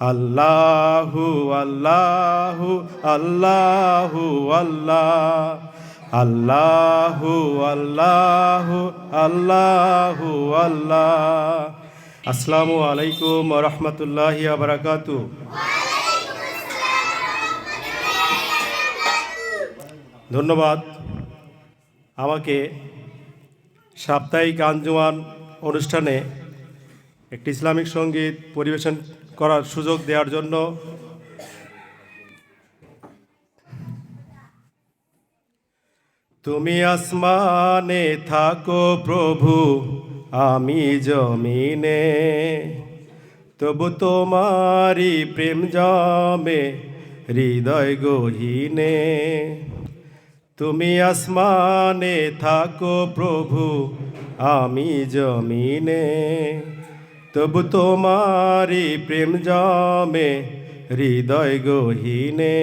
আল্লাহু আল্লাহু আল্লাহু আল্লাহ আল্লাহু আল্লাহু আল্লাহু আল্লাহ আসসালামু আলাইকুম রহমতুল্লাহি বারাকাতু। ধন্যবাদ। আমাকে সাপ্তাহিক আঞ্জুমান অনুষ্ঠানে একটি ইসলামিক সংগীত পরিবেশন করার সুযোগ দেওয়ার জন্য। তুমি আসমানে থাকো প্রভু, আমি জমিনে। তবু তোমারি প্রেম জমে হৃদয় গহীনে। তুমি আসমানে থাকো প্রভু, আমি জমিনে। তবু তোমারি প্রেম জমে, হৃদয় গহীনে।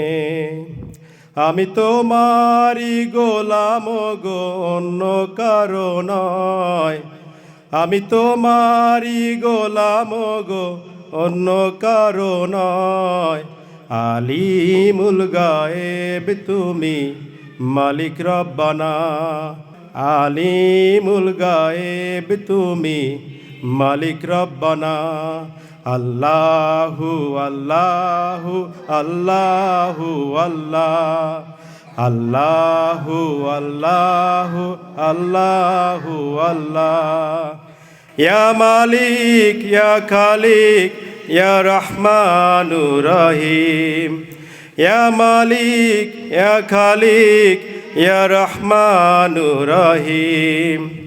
আমি তোমারি গোলাম গো, অন্য কারও নয়। আমি তোমারি গোলাম গো, অন্য কারও নয়। আলিমুল গায়েব তুমি, মালিক রব্বানা। আলিমুল গায়েব তুমি মালিক রব্বানা, আল্লাহু আল্লাহু আল্লাহু, আল্লাহ, আল্লাহু আল্লাহু আল্লাহু, আল্লাহ। ইয়া মালিক, ইয়া খালিক, ইয়া রহমানু রহিম। ইয়া মালিক, ইয়া খালিক, ইয়া রহমানু রহিম।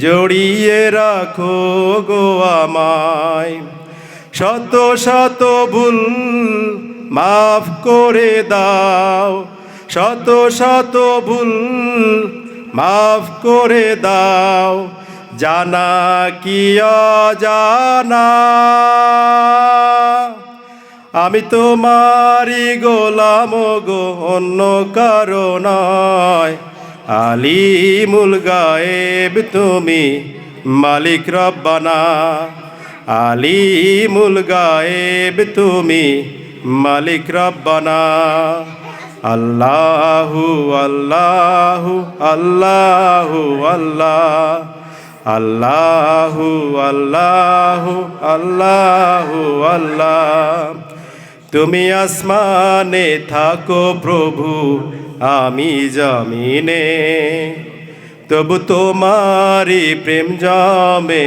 জড়িয়ে রাখো গো আমায়। শত শত ভুল মাফ করে দাও। শত শত ভুল মাফ করে দাও। জানা কি জানা আমি তোমারি গোলাম গো, অন্য কারও নয়। আলিমুল গায়েব তুমি মালিক রব্বানা। আলিমুল গায়েব তুমি মালিক রব্বানা। আল্লাহু আল্লাহু আল্লাহু আল্লাহ। আল্লাহু আল্লাহু আল্লাহু আল্লাহ। তুমি আসমানে থাকো প্রভু। আমি জমিনে, তবু তোমারি প্রেম জমে,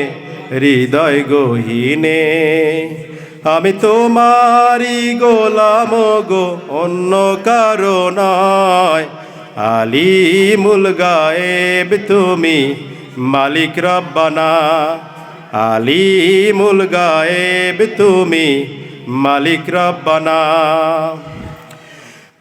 হৃদয় গহীনে। আমি তোমারি গোলাম গো, অন্য কারও নয়। আলিমুল গায়েব তুমি, মালিক রব্বানা। আলিমুল গায়েব তুমি, মালিক রব্বানা।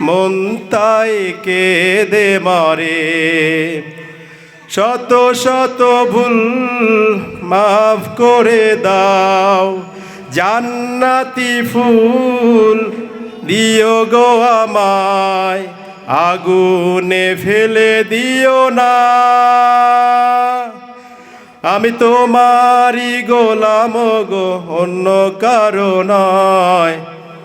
মন তাই কেঁদে মরে। শত শত ভুল মাফ করে দাও। জান্নাতি ফুল দিও গো আমায়, আগুনে ফেলে দিও না। আমি তোমারি গোলাম গো, অন্য কারও নয়।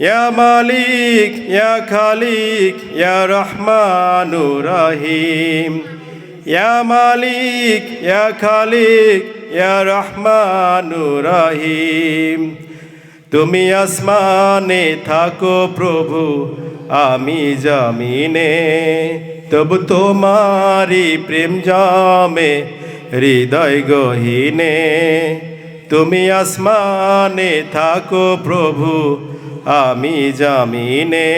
ইয়া মালিক, ইয়া খালিক, ইয়া রহমানুর রহিম। ইয়া মালিক, ইয়া খালিক, ইয়া রহমানুর রহিম। তুমি আসমানে থাকো প্রভু, আমি জামিনে। তবু তোমারি প্রেম জামে, হৃদয় গহীনে। তুমি আসমানে থাকো প্রভু আমি জামিনে,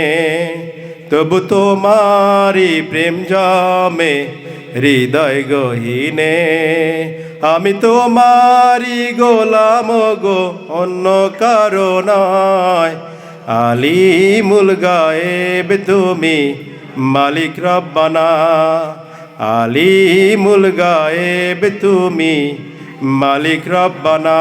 তবু তোমারি প্রেম জামে হৃদয় গহীনে। আমি তোমারি গোলাম গো, অন্য কারও নয়। আলিমুল গায়েব তুমি মালিক রব্বানা। আলিমুল গায়েব তুমি মালিক রব্বানা।